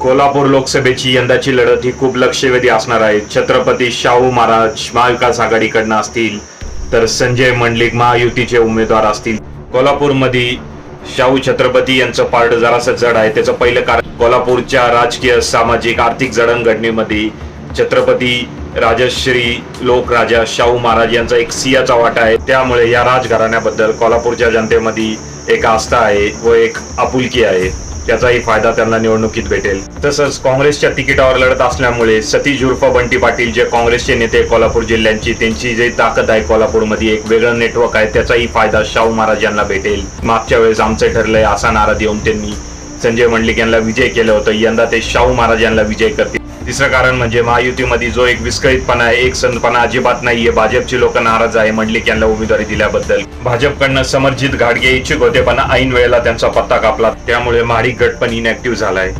कोल्हापूर लोकसभेची यंदाची लढत ही खूप लक्षवेधी असणार आहे. छत्रपती शाहू महाराज महाविकास आघाडीकडनं असतील तर संजय मंडलिक महायुतीचे उमेदवार असतील. कोल्हापूरमध्ये शाहू छत्रपती यांचं पारड जरासं जड आहे. त्याचं पहिलं कारण कोल्हापूरच्या राजकीय सामाजिक आर्थिक जडणघडणीमध्ये छत्रपती राजश्री लोकराजा शाहू महाराज यांचा एक सिंहाचा वाटा आहे. त्यामुळे या राजघराण्याबद्दल कोल्हापूरच्या जनतेमध्ये एक आस्था आहे व एक आपुलकी आहे. त्याचाही फायदा त्यांना निवडणुकीत भेटेल. तसंच काँग्रेसच्या तिकिटावर लढत असल्यामुळे सतीश उर्फ बंटी पाटील जे काँग्रेसचे नेते कोल्हापूर जिल्ह्यांची त्यांची जी ताकद आहे कोल्हापूरमध्ये एक वेगळं नेटवर्क आहे त्याचाही फायदा शाहू महाराज यांना भेटेल. मागच्या वेळेस आमचं ठरलंय असा नारा देऊन त्यांनी संजय मंडलिक यांना विजय केलं होतं. यंदा ते शाहू महाराज यांना विजय करतील. तिसरं कारण म्हणजे महायुतीमध्ये जो एक विस्कळीतपणा आहे एक संतपणा अजिबात नाहीये. भाजपची लोक नाराज आहे मंडलिक यांना उमेदवारी दिल्याबद्दल. भाजपकडनं समरजित घाटगे इच्छुक होते पण ऐन वेळेला त्यांचा पत्ता कापला. त्यामुळे महाडिक गट पण इनॅक्टिव्ह झालाय.